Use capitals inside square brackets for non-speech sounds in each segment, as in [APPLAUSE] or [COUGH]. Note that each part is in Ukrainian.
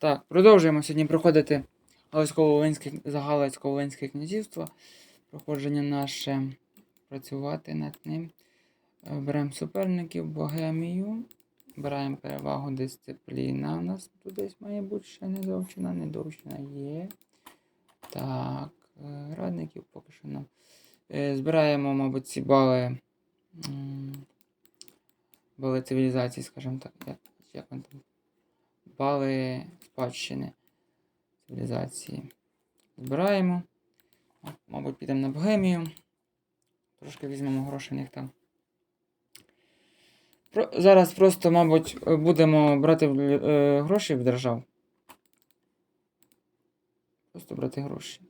Так, продовжуємо сьогодні проходити Галицько-Волинське Галицько-Волинське князівство. Проходження наше працювати над ним. Е, Беремо суперників, Богемію. Беремо перевагу дисципліна. У нас тут десь має бути ще не довчена, не довчена є. Так, е, радників поки що нам. Е, Збираємо, мабуть, ці бали. Бали цивілізації, скажімо так. Як, як вони там? Бали спадщини цивілізації. Збираємо. Мабуть, підемо на Богемію. Трошки візьмемо грошей в них там. Про, зараз просто, мабуть, будемо брати е, гроші в держав. Просто брати гроші.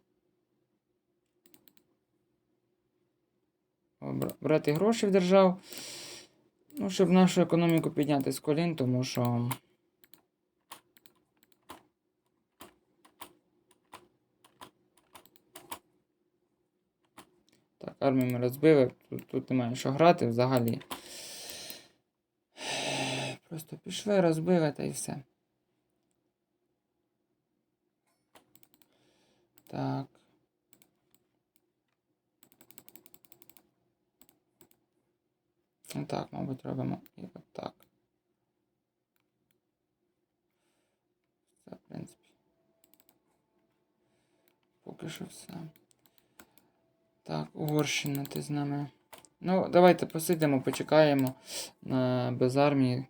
Брати гроші в держав. Ну, щоб нашу економіку підняти з колін, тому що. Так, армію ми розбили. Тут, тут немає що грати взагалі. Просто пішли, розбили та й все. Так. Ну так, мабуть, робимо і от так. Це, в принципі. Поки що все. Так, Угорщина, ти з нами. Ну, давайте посидимо, почекаємо на, без армії,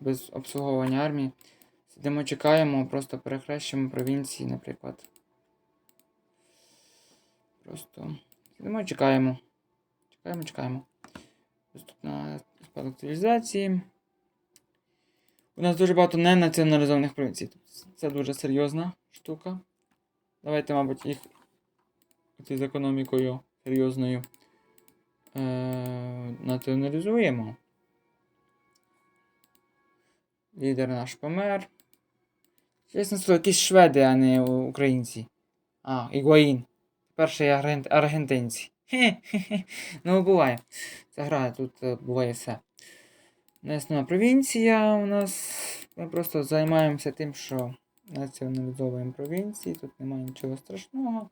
без обслуговування армії. Сидимо, чекаємо, просто перехрещуємо провінції, наприклад. Просто сидимо, чекаємо. Чекаємо, чекаємо. Ось тут на спадок цивілізації. У нас дуже багато ненаціоналізованих провінцій. Це дуже серйозна штука. Давайте, мабуть, їх оці з економікою серйозною е- націоналізуємо. Лідер наш помер. Чесно слово, якісь шведи, а не українці. А, Ігуаїн. Перший арген... аргентинці. Хе-хе-хе. [LAUGHS] Ну, буває. Це гра, тут е, буває все. Не основна провінція у нас. Ми просто займаємося тим, що націоналізовуємо провінції. Тут немає нічого страшного.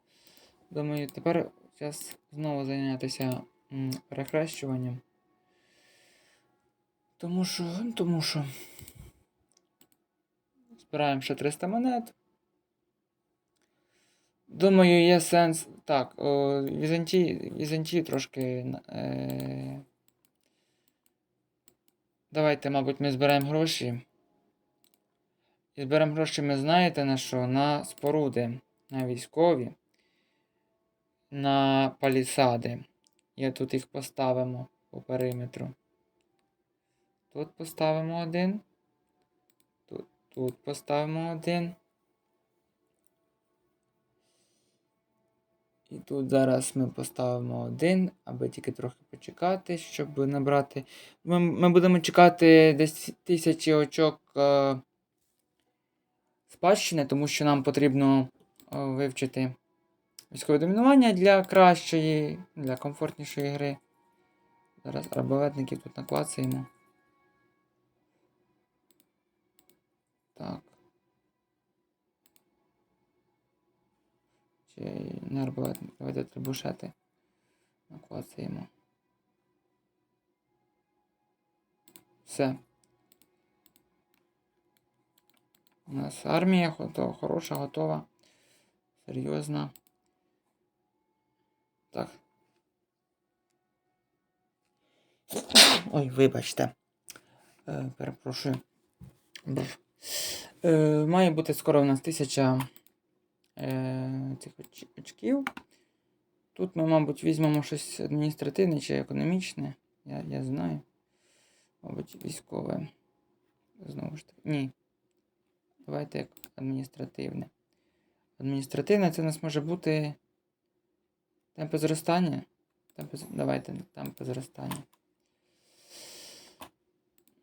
Думаю, тепер час знову зайнятися перехрещуванням. Тому що, тому що. Збираємо ще 300 монет. Думаю, є сенс. Так, о, Візантії, Візантії трошки. Е... Давайте, мабуть, ми зберемо гроші. І зберемо гроші, ми знаєте на що? На споруди, на військові, на палісади. І тут їх поставимо по периметру. Тут поставимо один. Тут, тут поставимо один. І тут зараз ми поставимо один, аби тільки трохи почекати, щоб набрати. Ми, ми будемо чекати десь тисячі очок е, спадщини, тому що нам потрібно е, вивчити військове домінування для кращої, для комфортнішої гри. Зараз арбалетників тут наклацаємо. Так. Чи не арбалетник, давайте трибушети. Наклацаємо. Все. У нас армія хороша, готова. Серйозна. Так. Ой, вибачте. Е, перепрошую. Е, має бути скоро у нас тисяча е, цих оч- очків. Тут ми, мабуть, візьмемо щось адміністративне чи економічне. Я, я знаю. Мабуть, військове. Знову ж таки. Ні. Давайте як адміністративне. Адміністративне це у нас може бути темпи зростання. Темпи, давайте темпи зростання.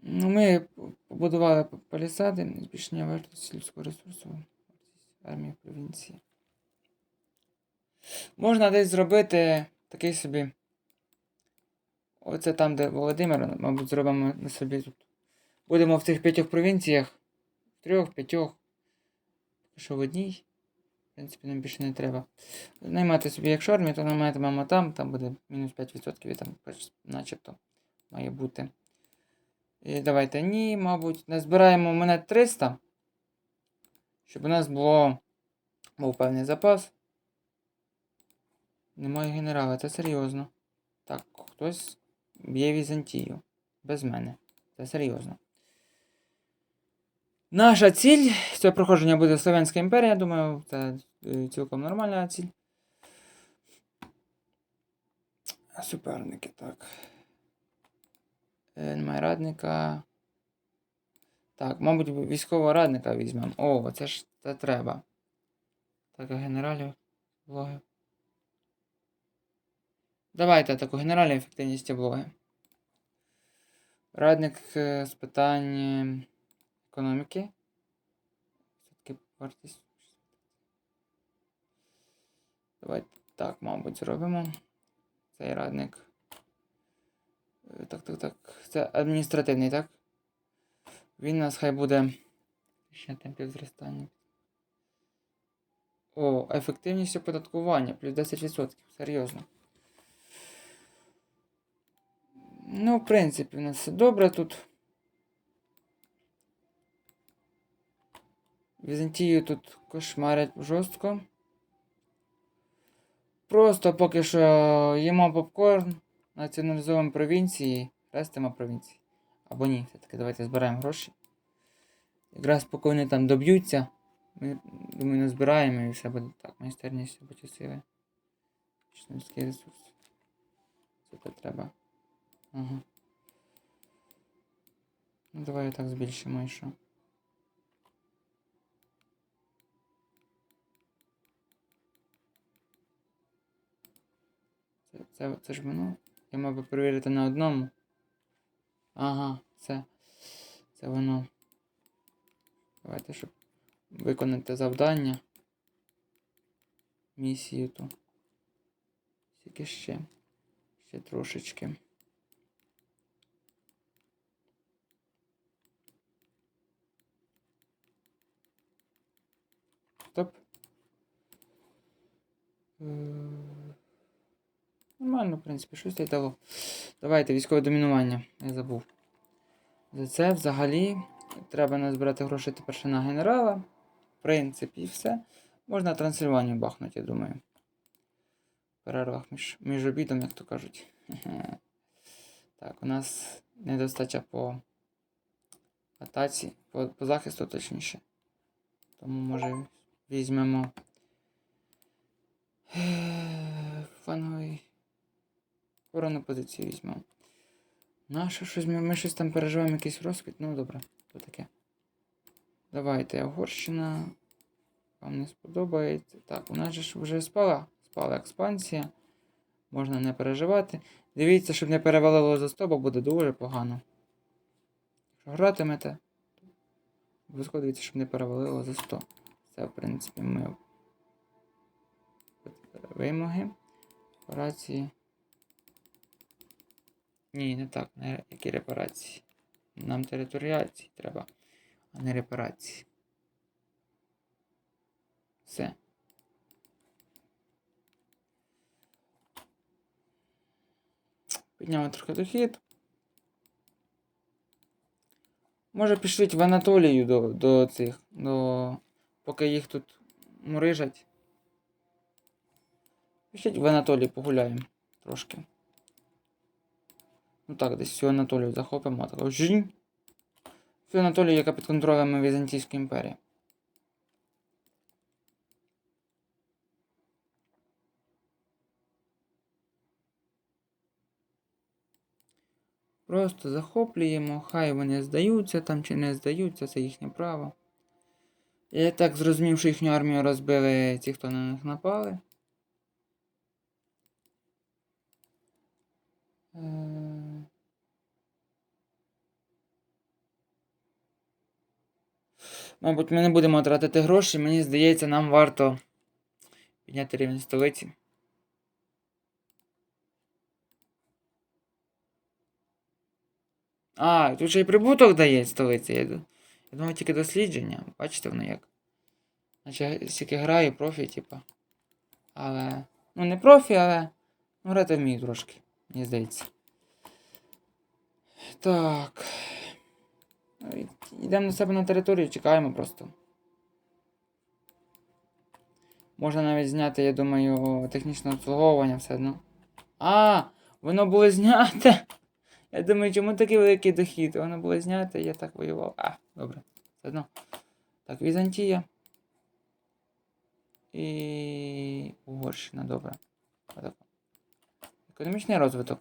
Ну, ми побудували палісади, збільшення вартості людського ресурсу, армії провінції. Можна десь зробити такий собі. Оце там, де Володимир, мабуть, зробимо на собі тут. Будемо в цих п'ятьох провінціях, в трьох, п'ятьох, що в одній. В принципі, нам більше не треба. Наймати собі якщо армію, то найматимемо там, там буде мінус 5% і там начебто має бути. І давайте ні, мабуть. Назбираємо монет 300. Щоб у нас було був певний запас. Немає генерала, це серйозно. Так, хтось б'є Візантію. Без мене. Це серйозно. Наша ціль цього проходження буде Слов'янська імперія. Думаю, це е, цілком нормальна ціль. Суперники, так. Е, Немає радника. Так, мабуть, військового радника візьмемо. О, це ж це треба. Так, генералів. Блоги. Давайте таку генеральну ефективність блоги. Радник е, з питань е, економіки. Все-таки вартість. Давайте так, мабуть, зробимо. Цей радник. Е, Так, так, так. Це адміністративний, так? Він у нас хай буде. Ще темпів зростання. О, ефективність оподаткування плюс 10%. Серйозно. Ну, в принципі, у нас все добре тут. Візантію тут кошмарять жорстко. Просто поки що їмо попкорн, націоналізуємо провінції, рестимо провінції. Або ні, все-таки давайте збираємо гроші. Якраз поки вони там доб'ються, ми, думаю, не збираємо і все буде так. Майстерність робочі сили. Людський ресурс. Це те треба. Ага. Ну, давай так збільшимо і що. Це, це, ж воно. Я мав би перевірити на одному. Ага, це. Це воно. Давайте, щоб виконати завдання. Місію ту. Тільки ще. Ще трошечки. Стоп. Е, Нормально, в принципі, щось це дало. Давайте військове домінування. Я забув. За це взагалі треба назбирати гроші тепер ще на генерала. В принципі, все. Можна Трансильванію бахнути, я думаю. В перервах між, між обідом, як то кажуть. [LAUGHS] Так, у нас недостача по атаці, по, по захисту точніше. Тому може візьмемо е, фановий оборонну позицію візьмемо. Наше щось ми, ми щось там переживаємо якийсь розквіт. Ну добре, то таке. Давайте, Угорщина. Вам не сподобається. Так, у нас же ж вже спала. Спала експансія. Можна не переживати. Дивіться, щоб не перевалило за 100, бо буде дуже погано. Якщо гратимете, обов'язково дивіться, щоб не перевалило за 100. Це, в принципі, ми вимоги. Операції. Ні, не так. Не, які репарації? Нам територіації треба, а не репарації. Все. Підняли трохи дохід. Може пішліть в Анатолію до, до цих, до. Поки їх тут мурижать. Пішліть в Анатолій погуляємо трошки. Ну так, десь всю Анатолію захопимо. Так, жінь. Всю Анатолію, яка під контролем Візантійської імперії. Просто захоплюємо, хай вони здаються там чи не здаються, це їхнє право. Я так зрозумів, що їхню армію розбили ті, хто на них напали. Е, Мабуть, ми не будемо тратити гроші. Мені здається, нам варто підняти рівень столиці. А, тут ще й прибуток дає столиця. Я, ду- я думав тільки дослідження. Бачите воно як. Наче стільки граю, профі, типа. Але. Ну, не профі, але. Ну, грати вмію трошки, мені здається. Так. Йдемо до себе на територію, чекаємо просто. Можна навіть зняти, я думаю, технічне обслуговування все одно. А, воно було зняте. Я думаю, чому такий великий дохід? Воно було зняте, я так воював. А, добре. Все одно. Так, Візантія. І Угорщина, добре. Економічний розвиток.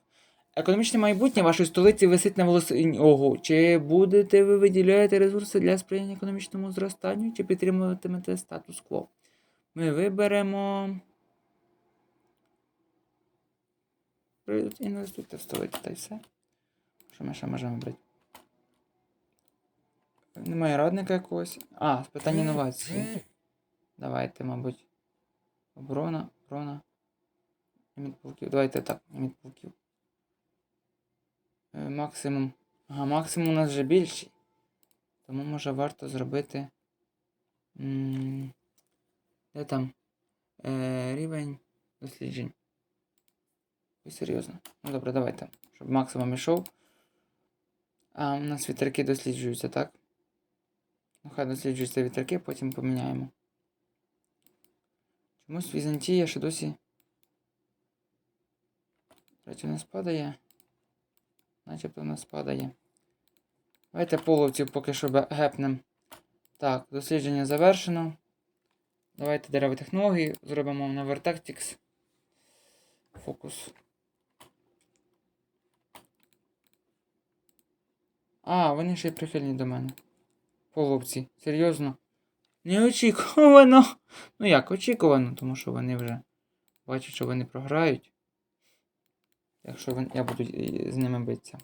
Економічне майбутнє вашої столиці висить на волосині. Ого. Чи будете ви виділяти ресурси для сприяння економічному зростанню, чи підтримуватимете статус-кво? Ми виберемо. Ви Інвестуйте в столицю та й все. Що ми ще можемо вибрати? Немає радника якогось. А, з питань інновації. Давайте, мабуть. Оборона, оборона. Ліміт. Давайте так, ліміт. Е, Максимум. Ага, максимум у нас вже більший. Тому може варто зробити. Де там? Е, рівень досліджень. Ви серйозно? Ну добре, давайте. Щоб максимум ішов. А у нас вітерки досліджуються, так? Ну, хай досліджуються вітерки, потім поміняємо. Чомусь Візантія ще досі. Речі, у нас падає. Начебто у нас падає. Давайте половців поки що гепнем. Так, дослідження завершено. Давайте дерева технології зробимо на Vertactics. Фокус. А, вони ще й прихильні до мене. Половці. Серйозно? Неочікувано. Ну як, очікувано, тому що вони вже бачать, що вони програють. Якщо я буду з ними битися.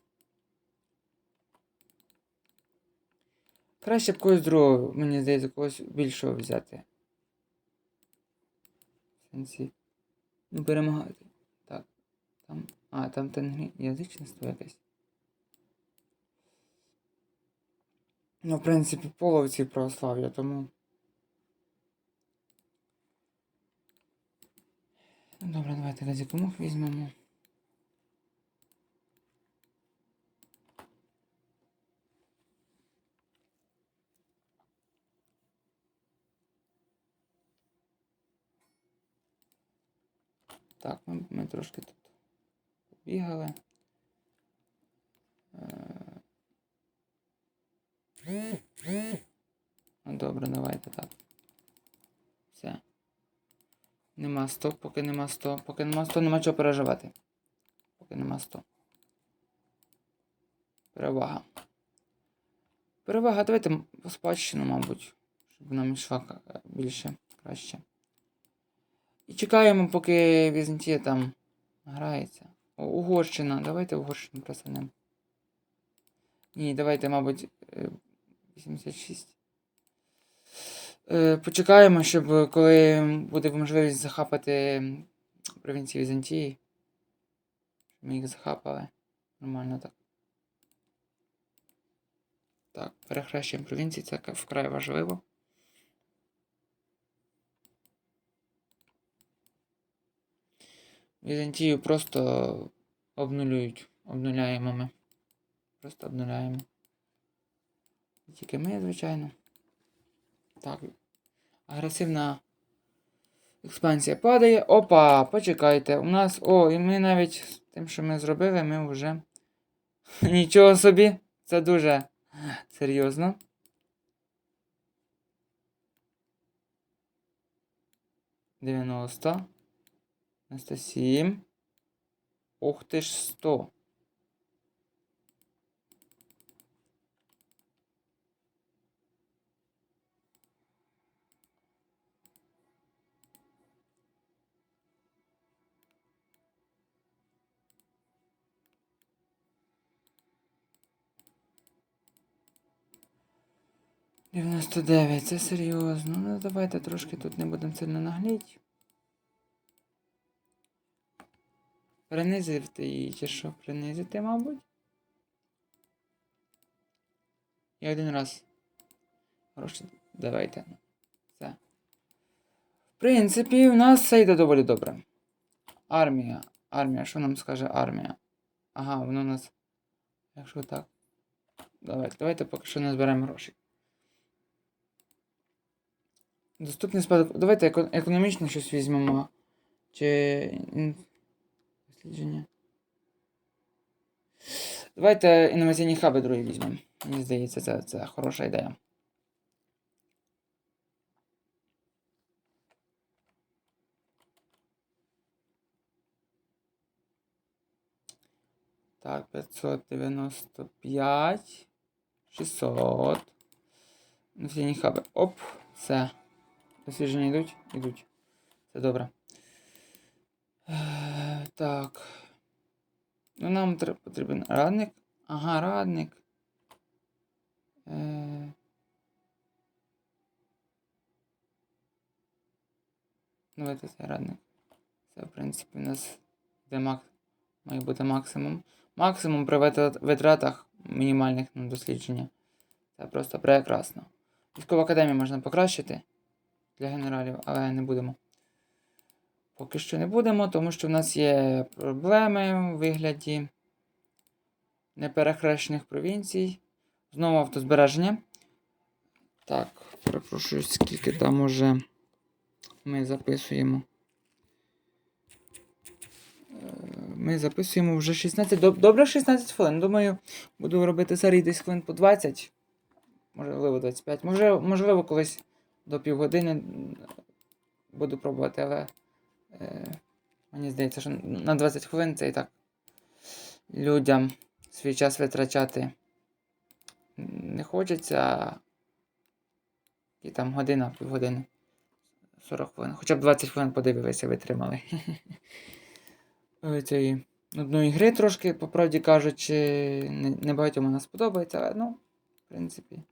Краще б когось другого, мені здається, когось більшого взяти. В сенсі. Ну, перемагати. Так. Там. А, там тенгрі... язичництво якесь. Ну, в принципі, половці православ'я, тому. Ну, Добре, давайте газікомух візьмемо. Так, ми, ми трошки тут побігали. Е, Ну, добре, давайте так. Все. Нема 100, поки нема 100. Поки нема 100, нема чого переживати. Поки нема 100. Перевага. Перевага, давайте по спадщину, мабуть. Щоб нам йшла більше, краще. І чекаємо, поки Візантія там грається. О, Угорщина. Давайте Угорщину просунемо. Ні, давайте, мабуть, е, 86. Е, Почекаємо, щоб коли буде можливість захапати провінції Візантії. Ми їх захапали. Нормально так. Так, перехрещуємо провінції, це вкрай важливо. Візантію просто обнулюють. Обнуляємо ми. Просто обнуляємо. Тільки ми, звичайно. Так. Агресивна експансія падає. Опа, почекайте. У нас. О, і ми навіть тим, що ми зробили, ми вже. [LAUGHS] Нічого собі. Це дуже серйозно. Дев'яносто. 97. Ух ти ж 100. Дев'яносто дев'ять, це серйозно. Ну давайте трошки тут не будемо сильно нагліть. Принизити її, чи що? Принизити, мабуть? І один раз. Гроші давайте. Все. В принципі, у нас все йде доволі добре. Армія. Армія, що нам скаже армія? Ага, воно у нас. Якщо так. Давайте, давайте поки що не зберемо гроші. Доступний спадок. Давайте еко- економічно щось візьмемо. Чи. Дослідження. Давайте інноваційні хаби другі візьмемо. Мені здається, це, це хороша ідея. Так, 595. 600. Інноваційні хаби. Оп, все. Дослідження йдуть? Йдуть. Це добре. Е, Так. Ну, нам потрібен радник. Ага, радник. Е... Давайте цей радник. Це, в принципі, у нас йде мак... має бути максимум. Максимум при витратах мінімальних на дослідження. Це просто прекрасно. Військову академію можна покращити для генералів, але не будемо. Поки що не будемо, тому що в нас є проблеми у вигляді неперехрещених провінцій. Знову автозбереження. Так, перепрошую, скільки там уже ми записуємо. Е, Ми записуємо вже 16. Доб- Добре, 16 хвилин. Думаю, буду робити серії десь хвилин по 20. Можливо, 25. Може, можливо, колись до півгодини буду пробувати, але мені здається, що на 20 хвилин це і так людям свій час витрачати не хочеться. І там година, півгодини. 40 хвилин. Хоча б 20 хвилин подивилися, витримали. [LAUGHS] Е, Цієї одної гри трошки, по правді кажучи, не багатьом вона сподобається, але ну, в принципі.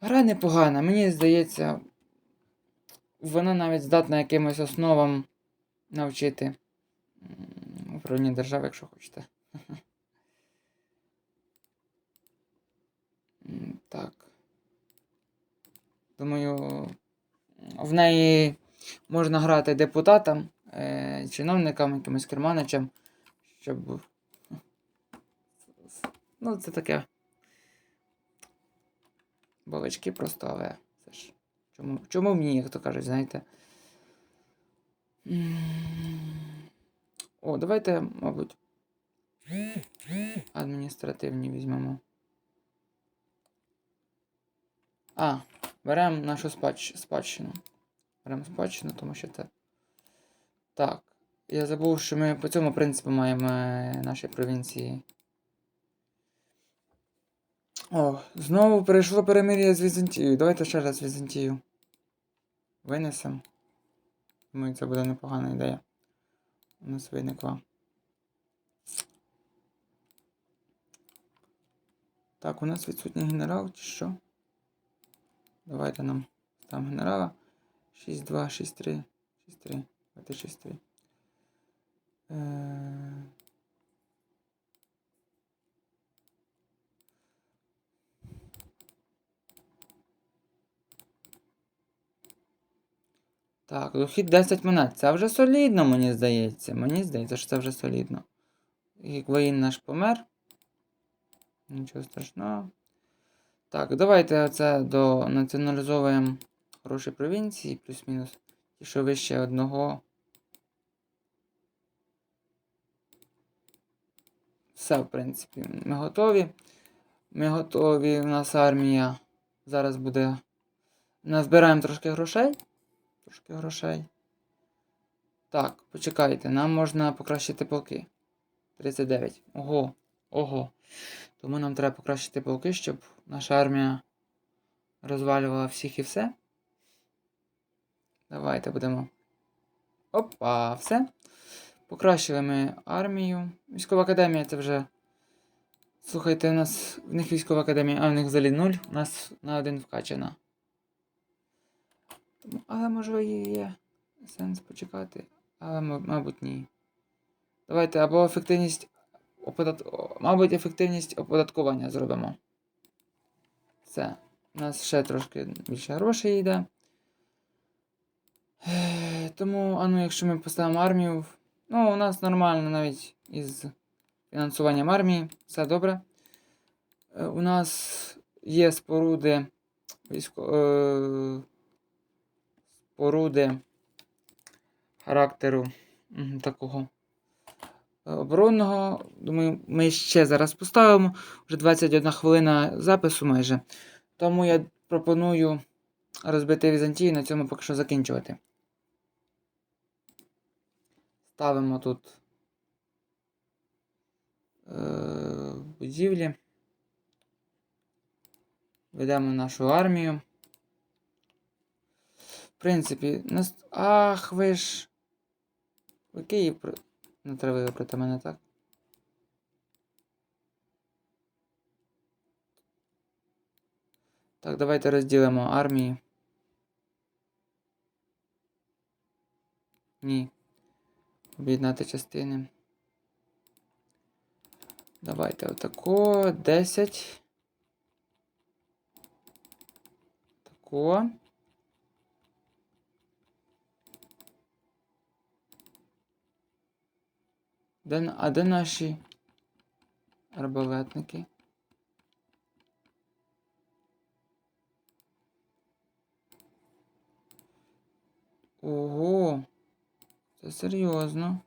Гра непогана, мені здається, вона навіть здатна якимось основам навчити управління держави, якщо хочете. [LAUGHS] Так. Думаю, в неї можна грати депутатам, е, чиновникам, якимось керманичам, щоб. Ну, це таке. Балачки просто, але. Чому, чому мені, як то кажуть, знаєте? О, давайте, мабуть, адміністративні візьмемо. А, беремо нашу спадщ... спадщину. Беремо спадщину, тому що це. Так. Я забув, що ми по цьому принципу маємо е, наші провінції. О, знову перейшло перемир'я з Візантією. Давайте ще раз Візантію. Винесемо. Думаю, це буде непогана ідея. У нас виникла. Так, у нас відсутній генерал чи що? Давайте нам там генерала. 6-2, 6-3, 6-3. Давайте 6-3. Так, дохід 10 монет. Це вже солідно, мені здається. Мені здається, що це вже солідно. І воїн наш помер. Нічого страшного. Так, давайте оце до націоналізовуємо гроші провінції, плюс-мінус. Ті, що вище одного. Все, в принципі, ми готові. Ми готові. У нас армія. Зараз буде. Назбираємо трошки грошей. Трошки грошей. Так, почекайте, нам можна покращити полки. 39. Ого. Ого. Тому нам треба покращити полки, щоб наша армія розвалювала всіх і все. Давайте будемо. Опа, все. Покращили ми армію. Військова академія це вже. Слухайте, у нас в них військова академія, а в них взагалі нуль, у нас на один вкачана. Але можливо є сенс почекати. Але, мабуть, ні. Давайте або ефективність оподат... Мабуть, ефективність оподаткування зробимо. Все. У нас ще трошки більше грошей йде. Е, Тому, а ну, якщо ми поставимо армію, ну, у нас нормально навіть із фінансуванням армії, все добре. Е, У нас є споруди військо... споруди характеру такого е, оборонного. Думаю, ми ще зараз поставимо. Вже 21 хвилина запису майже. Тому я пропоную розбити Візантію на цьому поки що закінчувати. Ставимо тут е, будівлі. Ведемо нашу армію. Принципі, нас... Ах, ви ж. Ви Київ не треба проти мене, так? Так, давайте розділимо армії. Ні. Об'єднати частини. Давайте отако. 10. Тако. Де, а де наші арбалетники? Ого, це серйозно.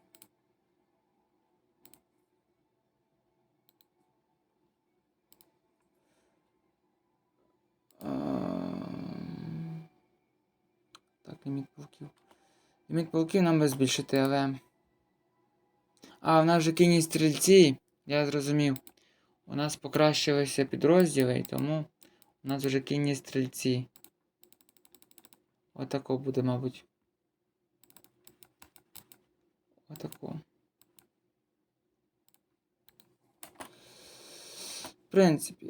Ем, Так, ліміт полків. Ліміт полків нам би збільшити, але. А, в нас вже кінні стрільці, я зрозумів. У нас покращилися підрозділи, і тому у нас вже кінні стрільці. Отако буде, мабуть. Отако. В принципі.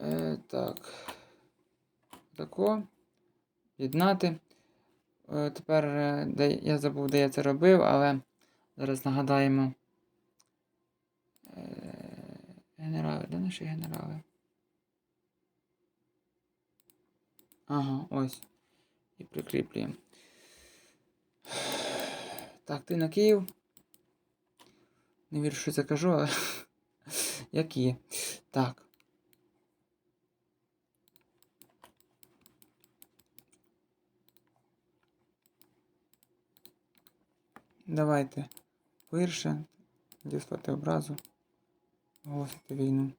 Е, так. Тако. Єднати. Е, тепер е, де, я забув, де я це робив, але зараз нагадаємо. Е, генерали, де наші генерали? Ага, ось. І прикріплюємо. Так, ти на Київ. Не вірю, що це кажу, але [LAUGHS] є. Так. Давайте вирше діслати образу. Оголосити війну.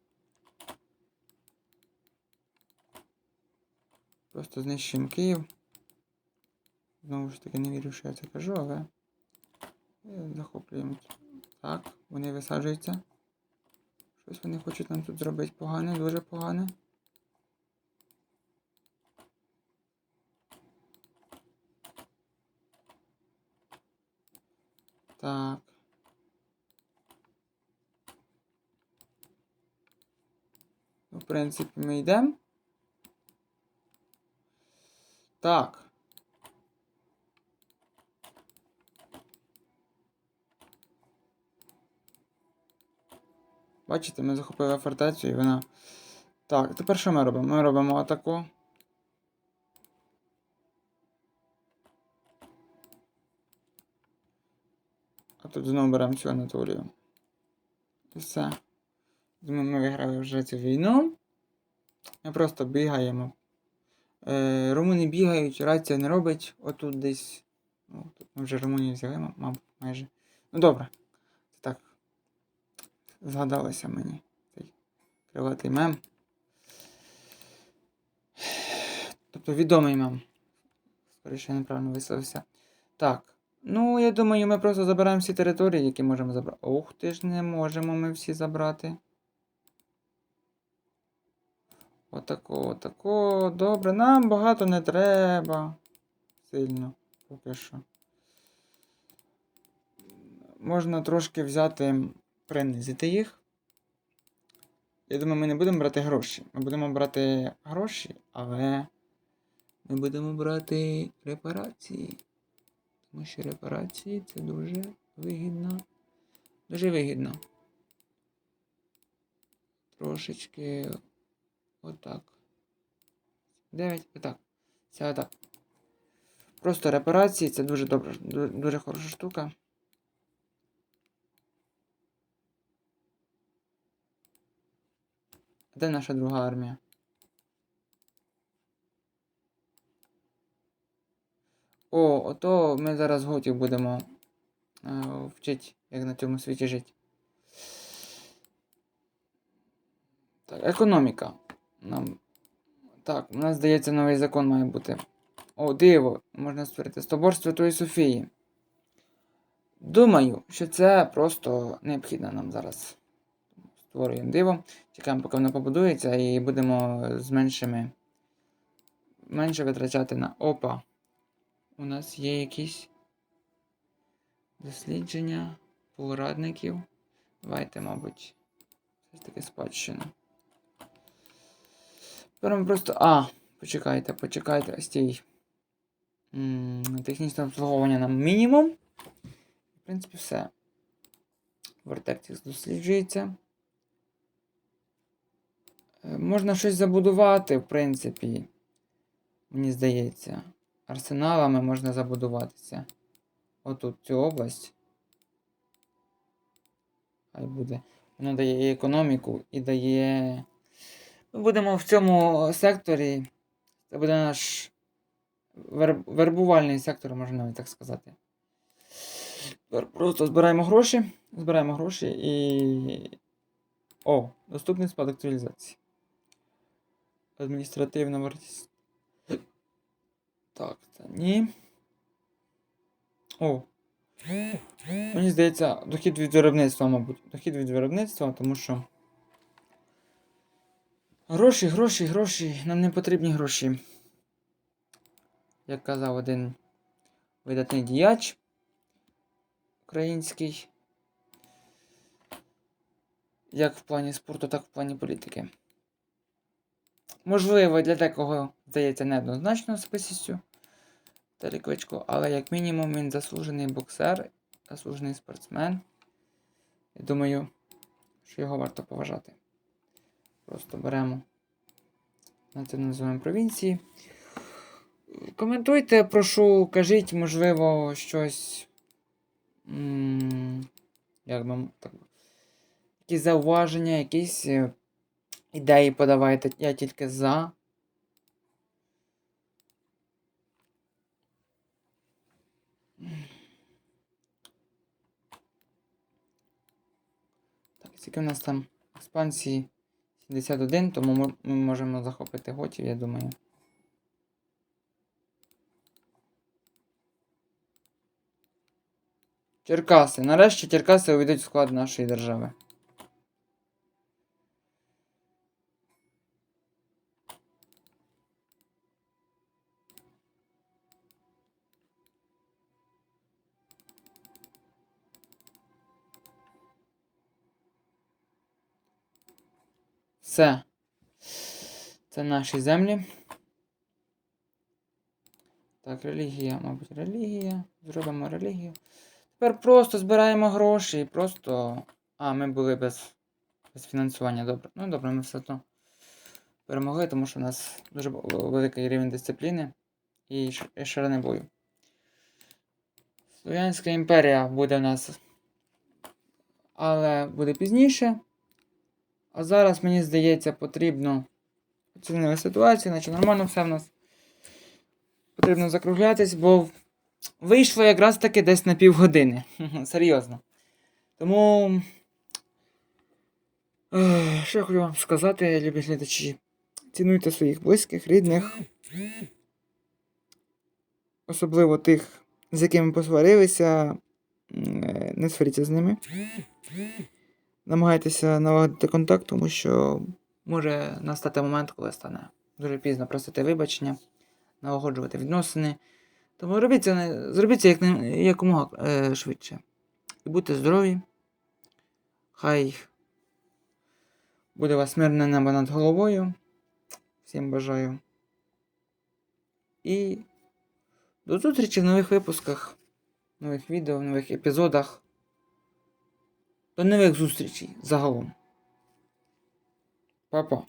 Просто знищуємо Київ. Знову ж таки, не вірю, що я це кажу, але е, захоплюємо. Так, вони висаджуються. Щось вони хочуть нам тут зробити погане, дуже погане. Так. В принципі, ми йдемо. Так. Бачите, ми захопили фортецю і вона. Так, тепер що ми робимо? Ми робимо атаку. А тут знову беремо цю Анатолію. І все. Ми виграли вже цю війну. Ми просто бігаємо. Е, румуни бігають, рація не робить. Отут десь. Ну, тут ми вже Румунію взяли, мабуть, майже. Ну добре. Це так. Згадалося мені цей криватий мем. Тобто відомий мем. Скоріше я неправильно висловився. Так. Ну, я думаю, ми просто забираємо всі території, які можемо забрати. Ух ти ж, не можемо ми всі забрати. Отако, отако. Добре, нам багато не треба. Сильно, поки що. Можна трошки взяти, принизити їх. Я думаю, ми не будемо брати гроші. Ми будемо брати гроші, але ми будемо брати репарації. Тому що репарації це дуже вигідно. Дуже вигідно. Трошечки отак. 9, отак. Все отак. Просто репарації це дуже добра, ду- дуже хороша штука. Де наша друга армія? О, ото ми зараз готів будемо е, вчити, як на цьому світі жити. Так, економіка. Нам... Так, у нас здається новий закон має бути. О, диво! Можна створити Собор Святої Софії. Думаю, що це просто необхідно нам зараз. Створюємо диво. Чекаємо, поки воно побудується, і будемо з меншими. Менше витрачати на опа. У нас є якісь дослідження полурадників. Давайте, мабуть, все ж таки спадщина. Ми просто. А, почекайте, почекайте, цей. М, Технічне обслуговування нам мінімум. В принципі, все. Вертектикс досліджується. Е, Можна щось забудувати, в принципі. Мені здається. Арсеналами можна забудуватися. Отут цю область. Хай буде. Воно дає і економіку, і дає. Ми будемо в цьому секторі. Це буде наш вербувальний сектор, можна навіть так сказати. Просто збираємо гроші. Збираємо гроші і. О, доступний спадок цивілізації. Адміністративна вартість. Так, це ні. О. Мені здається, дохід від виробництва, мабуть. Дохід від виробництва, тому що. Гроші, гроші, гроші. Нам не потрібні гроші. Як казав один видатний діяч український. Як в плані спорту, так і в плані політики. Можливо, для декого здається неоднозначно Віталій Кличко, але як мінімум він заслужений боксер, заслужений спортсмен. Я думаю, що його варто поважати. Просто беремо на це називаємо провінції. Коментуйте, прошу, кажіть, можливо, щось. Як вам так. Якісь зауваження, якісь е, ідеї подавайте. Я тільки за. Так, скільки в нас там експансії 71, тому ми- можемо захопити готів, я думаю. Черкаси. Нарешті Черкаси увійдуть в склад нашої держави. Все. Це наші землі. Так, релігія, мабуть, релігія. Зробимо релігію. Тепер просто збираємо гроші і просто. А, ми були без, без фінансування. Добре. Ну добре, ми все одно перемогли, тому що у нас дуже великий рівень дисципліни і ширини бою. Слов'янська імперія буде в нас. Але буде пізніше. А зараз, мені здається, потрібно оцінити ситуацію, наче нормально все в нас. Потрібно закруглятись, бо вийшло якраз таки десь на півгодини. [LAUGHS] Серйозно. Тому. Що я хочу вам сказати, любі глядачі. Цінуйте своїх близьких, рідних. Особливо тих, з якими посварилися. Е, Не сваріться з ними. Намагайтеся налагодити контакт, тому що може настати момент, коли стане дуже пізно просити вибачення, налагоджувати відносини. Тому робіть це, як, якомога е, швидше. І будьте здорові. Хай буде у вас мирне небо над головою. Всім бажаю. І до зустрічі в нових випусках, нових відео, в нових епізодах. До нових зустрічей загалом. Па-па.